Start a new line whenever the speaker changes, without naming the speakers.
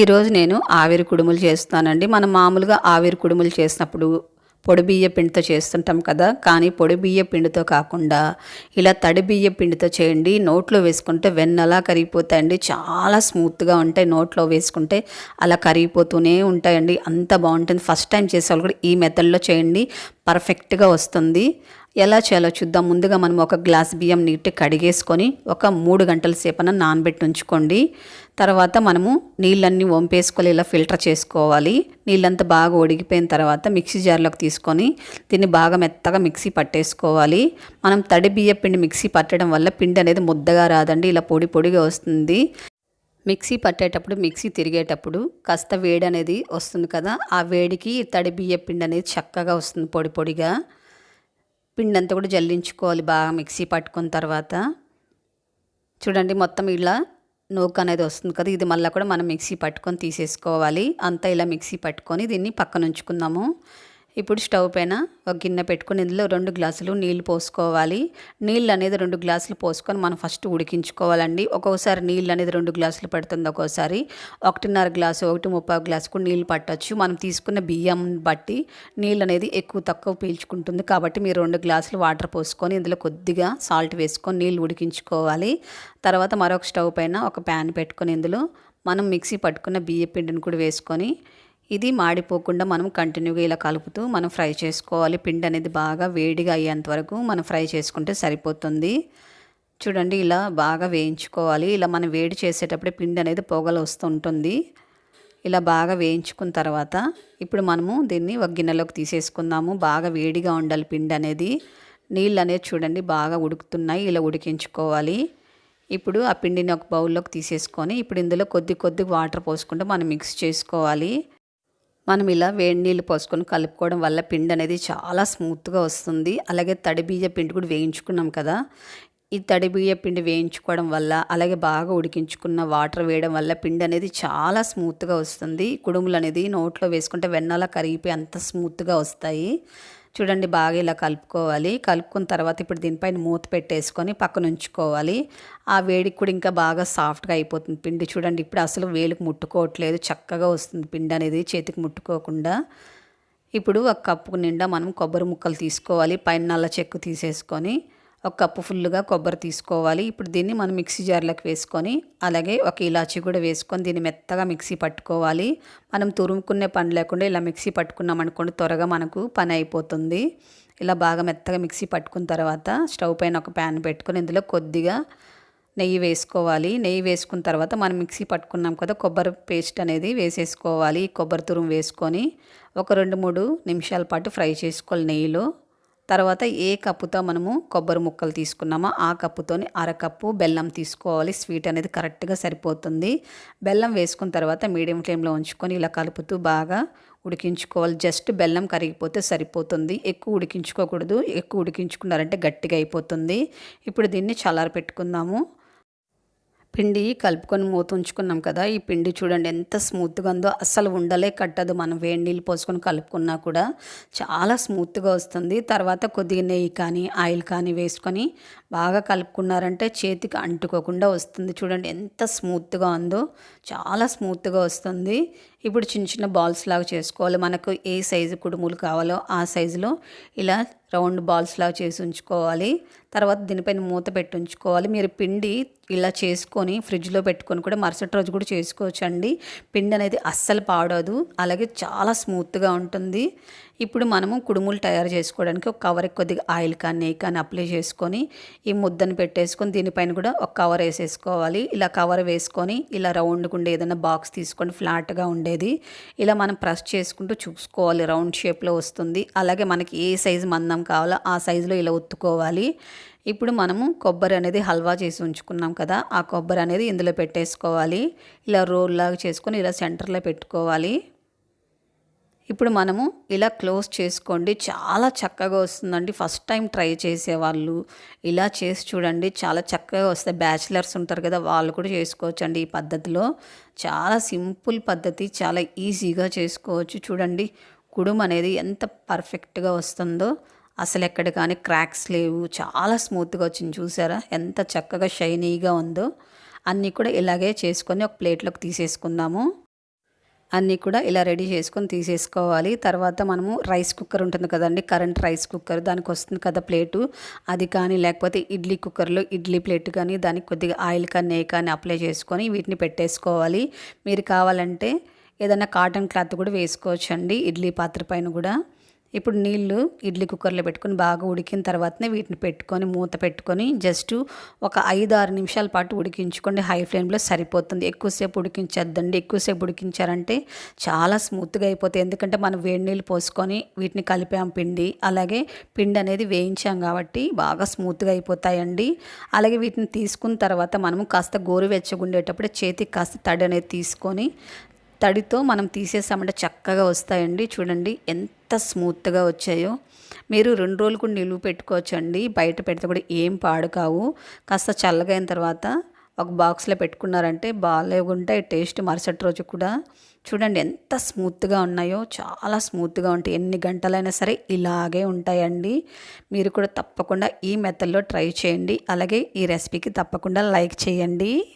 ఈరోజు నేను ఆవిరి కుడుములు చేస్తానండి మనం మామూలుగా ఆవిరి కుడుములు చేసినప్పుడు పొడి బియ్య పిండితో చేస్తుంటాం కదా. కానీ పొడి బియ్య పిండితో కాకుండా ఇలా తడి బియ్య పిండితో చేయండి. నోట్లో వేసుకుంటే వెన్నలా కరిగిపోతాయండి. చాలా స్మూత్గా ఉంటాయి నోట్లో వేసుకుంటే. అలా కరిగిపోతూనే ఉంటాయండి. అంత బాగుంటుంది. ఫస్ట్ టైం చేసే వాళ్ళు కూడా ఈ మెథడ్లో చేయండి. పర్ఫెక్ట్గా వస్తుంది. ఎలా చేయాలో చూద్దాం. ముందుగా మనం ఒక గ్లాస్ బియ్యం నీట్గా కడిగేసుకొని ఒక మూడు గంటల సేపన నానబెట్టి ఉంచుకోండి. తర్వాత మనము నీళ్ళన్నీ వంపేసుకోవాలి ఇలా ఫిల్టర్ చేసుకోవాలి. నీళ్ళంతా బాగా ఒడిగిపోయిన తర్వాత మిక్సీ జార్లోకి తీసుకొని దీన్ని బాగా మెత్తగా మిక్సీ పట్టేసుకోవాలి. మనం తడి బియ్య పిండి మిక్సీ పట్టడం వల్ల పిండి అనేది ముద్దగా రాదండి ఇలా పొడి పొడిగా వస్తుంది. మిక్సీ పట్టేటప్పుడు మిక్సీ తిరిగేటప్పుడు కాస్త వేడి అనేది వస్తుంది కదా ఆ వేడికి తడి బియ్య పిండి అనేది చక్కగా వస్తుంది పొడి పొడిగా. పిండి అంతా కూడా జల్లించుకోవాలి బాగా మిక్సీ పట్టుకున్న తర్వాత. చూడండి మొత్తం ఇలా నూక అనేది వస్తుంది కదా ఇది మళ్ళీ కూడా మనం మిక్సీ పట్టుకొని తీసేసుకోవాలి. అంతా ఇలా మిక్సీ పట్టుకొని దీన్ని పక్కన ఉంచుకుందాము. ఇప్పుడు స్టవ్ పైన ఒక గిన్నె పెట్టుకొని ఇందులో రెండు గ్లాసులు నీళ్ళు పోసుకోవాలి. నీళ్ళు అనేది రెండు గ్లాసులు పోసుకొని మనం ఫస్ట్ ఉడికించుకోవాలండి. ఒక్కొక్కసారి నీళ్ళు అనేది రెండు గ్లాసులు పడుతుంది ఒక్కోసారి. ఒకటిన్నర గ్లాసు ఒకటి ముప్పై గ్లాసుకు కూడా నీళ్ళు పట్టవచ్చు మనం తీసుకున్న బియ్యం బట్టి నీళ్ళు అనేది ఎక్కువ తక్కువ పీల్చుకుంటుంది కాబట్టి మీరు రెండు గ్లాసులు వాటర్ పోసుకొని ఇందులో కొద్దిగా సాల్ట్ వేసుకొని నీళ్ళు ఉడికించుకోవాలి. తర్వాత మరొక స్టవ్ పైన ఒక ప్యాన్ పెట్టుకొని ఇందులో మనం మిక్సీ పట్టుకున్న బియ్య పిండిని కూడా వేసుకొని ఇది మాడిపోకుండా మనం కంటిన్యూగా ఇలా కలుపుతూ మనం ఫ్రై చేసుకోవాలి. పిండి అనేది బాగా వేడిగా అయ్యేంత వరకు మనం ఫ్రై చేసుకుంటే సరిపోతుంది. చూడండి ఇలా బాగా వేయించుకోవాలి. ఇలా మనం వేడి చేసేటప్పుడే పిండి అనేది పొగలు వస్తుంటుంది ఇలా బాగా వేయించుకున్న తర్వాత ఇప్పుడు మనము దీన్ని ఒక గిన్నెలోకి తీసేసుకుందాము. బాగా వేడిగా ఉండాలి పిండి అనేది. నీళ్ళు అనేది చూడండి బాగా ఉడుకుతున్నాయి. ఇలా ఉడికించుకోవాలి. ఇప్పుడు ఆ పిండిని ఒక బౌల్లోకి తీసేసుకొని ఇప్పుడు ఇందులో కొద్ది కొద్ది వాటర్ పోసుకుంటూ మనం మిక్స్ చేసుకోవాలి. మనం ఇలా వేడి నీళ్ళు పోసుకొని కలుపుకోవడం వల్ల పిండి అనేది చాలా స్మూత్గా వస్తుంది. అలాగే తడి బియ్య పిండి కూడా వేయించుకున్నాం కదా. ఈ తడి బియ్య పిండి వేయించుకోవడం వల్ల అలాగే బాగా ఉడికించుకున్న వాటర్ వేయడం వల్ల పిండి అనేది చాలా స్మూత్గా వస్తుంది. కుడుములు అనేది నోట్లో వేసుకుంటే వెన్నలా కరిగిపోయి అంత స్మూత్గా వస్తాయి. చూడండి బాగా ఇలా కలుపుకోవాలి. కలుపుకున్న తర్వాత ఇప్పుడు దీనిపైన మూత పెట్టేసుకొని పక్కన ఉంచుకోవాలి. ఆ వేడికి కూడా ఇంకా బాగా సాఫ్ట్గా అయిపోతుంది పిండి. చూడండి ఇప్పుడు అసలు వేలుకు ముట్టుకోవట్లేదు. చక్కగా వస్తుంది పిండి అనేది చేతికి ముట్టుకోకుండా. ఇప్పుడు ఒక కప్పు నిండా మనం కొబ్బరి ముక్కలు తీసుకోవాలి. పైన నల్ల చెక్కు తీసేసుకొని ఒక కప్పు ఫుల్గా కొబ్బరి తీసుకోవాలి. ఇప్పుడు దీన్ని మనం మిక్సీ జార్లోకి వేసుకొని అలాగే ఒక ఇలాచి కూడా వేసుకొని దీన్ని మెత్తగా మిక్సీ పట్టుకోవాలి. మనం తురుముకునే పని లేకుండా ఇలా మిక్సీ పట్టుకున్నాం అనుకోండి త్వరగా మనకు పని అయిపోతుంది. ఇలా బాగా మెత్తగా మిక్సీ పట్టుకున్న తర్వాత స్టవ్ పైన ఒక ప్యాన్ పెట్టుకొని ఇందులో కొద్దిగా నెయ్యి వేసుకోవాలి. నెయ్యి వేసుకున్న తర్వాత మనం మిక్సీ పట్టుకున్నాం కదా కొబ్బరి పేస్ట్ అనేది వేసేసుకోవాలి. కొబ్బరి తురుము వేసుకొని ఒక రెండు మూడు నిమిషాల పాటు ఫ్రై చేసుకోవాలి నెయ్యిలో. తర్వాత ఏ కప్పుతో మనము కొబ్బరి ముక్కలు తీసుకున్నామో ఆ కప్పుతోని అరకప్పు బెల్లం తీసుకోవాలి. స్వీట్ అనేది కరెక్ట్గా సరిపోతుంది. బెల్లం వేసుకున్న తర్వాత మీడియం ఫ్లేమ్లో ఉంచుకొని ఇలా కలుపుతూ బాగా ఉడికించుకోవాలి. జస్ట్ బెల్లం కరిగిపోతే సరిపోతుంది. ఎక్కువ ఉడికించుకోకూడదు. ఎక్కువ ఉడికించుకున్నారంటే గట్టిగా అయిపోతుంది. ఇప్పుడు దీన్ని చల్లారపెట్టుకుందాము. పిండి కలుపుకొని మూత ఉంచుకున్నాం కదా ఈ పిండి చూడండి ఎంత స్మూత్గా ఉందో. అస్సలు ఉండలే కట్టదు మనం వేడి నీళ్ళు పోసుకొని కలుపుకున్నా కూడా. చాలా స్మూత్గా వస్తుంది. తర్వాత కొద్దిగా నెయ్యి కానీ ఆయిల్ కానీ వేసుకొని బాగా కలుపుకున్నారంటే చేతికి అంటుకోకుండా వస్తుంది. చూడండి ఎంత స్మూత్గా ఉందో. చాలా స్మూత్గా వస్తుంది. ఇప్పుడు చిన్న చిన్న బాల్స్ లాగా చేసుకోవాలి. మనకు ఏ సైజు కుడుములు కావాలో ఆ సైజులో ఇలా రౌండ్ బాల్స్ లాగా చేసి ఉంచుకోవాలి. తర్వాత దీనిపైన మూత పెట్టి ఉంచుకోవాలి. మీరు పిండి ఇలా చేసుకొని ఫ్రిడ్జ్లో పెట్టుకొని కూడా మరుసటి రోజు కూడా చేసుకోవచ్చు అండి పిండి అనేది అస్సలు పాడదు. అలాగే చాలా స్మూత్గా ఉంటుంది. ఇప్పుడు మనము కుడుములు తయారు చేసుకోవడానికి ఒక కవర్ కొద్దిగా ఆయిల్ కానీ నెయ్యి కానీ అప్లై చేసుకొని ఈ ముద్దను పెట్టేసుకొని దీనిపైన కూడా ఒక కవర్ వేసేసుకోవాలి. ఇలా కవర్ వేసుకొని ఇలా రౌండ్గా ఉండే ఏదైనా బాక్స్ తీసుకొని ఫ్లాట్గా ఉండేది. ఇలా మనం ప్రెస్ చేసుకుంటూ చూసుకోవాలి. రౌండ్ షేప్లో వస్తుంది. అలాగే మనకి ఏ సైజు మందం కావాలో ఆ సైజులో ఇలా ఒత్తుకోవాలి. ఇప్పుడు మనము కొబ్బరి అనేది హల్వా చేసి ఉంచుకున్నాం కదా ఆ కొబ్బరి అనేది ఇందులో పెట్టేసుకోవాలి. ఇలా రోల్ లాగా చేసుకొని ఇలా సెంటర్లో పెట్టుకోవాలి. ఇప్పుడు మనము ఇలా క్లోజ్ చేసుకోండి. చాలా చక్కగా వస్తుందండి. ఫస్ట్ టైం ట్రై చేసేవాళ్ళు ఇలా చేసి చూడండి. చాలా చక్కగా వస్తాయి. బ్యాచిలర్స్ ఉంటారు కదా వాళ్ళు కూడా చేసుకోవచ్చు అండి ఈ పద్ధతిలో. చాలా సింపుల్ పద్ధతి చాలా ఈజీగా చేసుకోవచ్చు. చూడండి కుడుం అనేది ఎంత పర్ఫెక్ట్గా వస్తుందో. అసలు ఎక్కడ కానీ క్రాక్స్ లేవు. చాలా స్మూత్గా వచ్చింది. చూసారా? ఎంత చక్కగా షైనీగా ఉందో. అన్నీ కూడా ఇలాగే చేసుకొని ఒక ప్లేట్లోకి తీసేసుకుందాము. అన్నీ కూడా ఇలా రెడీ చేసుకొని తీసేసుకోవాలి. తర్వాత మనము రైస్ కుక్కర్ ఉంటుంది కదండి కరెంట్ రైస్ కుక్కర్ దానికి వస్తుంది కదా ప్లేటు. అది కానీ లేకపోతే ఇడ్లీ కుక్కర్లో ఇడ్లీ ప్లేట్ కానీ దానికి కొద్దిగా ఆయిల్ కానీ నెయ్యి కానీ అప్లై చేసుకొని వీటిని పెట్టేసుకోవాలి. మీరు కావాలంటే ఏదైనా కాటన్ క్లాత్ కూడా వేసుకోవచ్చండి ఇడ్లీ పాత్ర పైన కూడా. ఇప్పుడు నీళ్ళు ఇడ్లీ కుక్కర్లో పెట్టుకొని బాగా ఉడికిన తర్వాతనే వీటిని పెట్టుకొని మూత పెట్టుకొని జస్ట్ ఒక ఐదు ఆరు నిమిషాల పాటు ఉడికించుకోండి. హై ఫ్లేమ్లో సరిపోతుంది. ఎక్కువసేపు ఉడికించద్దండి. ఎక్కువసేపు ఉడికించారంటే చాలా స్మూత్గా అయిపోతాయి. ఎందుకంటే మనం వేడి నీళ్ళు పోసుకొని వీటిని కలిపాం పిండి. అలాగే పిండి అనేది వేయించాం కాబట్టి బాగా స్మూత్గా అయిపోతాయండి. అలాగే వీటిని తీసుకున్న తర్వాత మనము కాస్త గోరువెచ్చగుండేటప్పుడు చేతికి కాస్త తడి అనేది తీసుకొని తడితో మనం తీసేసామంటే చక్కగా వస్తాయండి. చూడండి ఎంత స్మూత్గా వచ్చాయో. మీరు రెండు రోజులు కూడా నిలువ పెట్టుకోవచ్చండి. బయట పెడితే కూడా ఏం పాడు కావు. కాస్త చల్లగా అయిన తర్వాత ఒక బాక్స్లో పెట్టుకున్నారంటే బాగాలేకుంటాయి టేస్ట్ మరుసటి రోజు కూడా. చూడండి ఎంత స్మూత్గా ఉన్నాయో. చాలా స్మూత్గా ఉంటాయి. ఎన్ని గంటలైనా సరే ఇలాగే ఉంటాయండి. మీరు కూడా తప్పకుండా ఈ మెథడ్లో ట్రై చేయండి. అలాగే ఈ రెసిపీకి తప్పకుండా లైక్ చేయండి.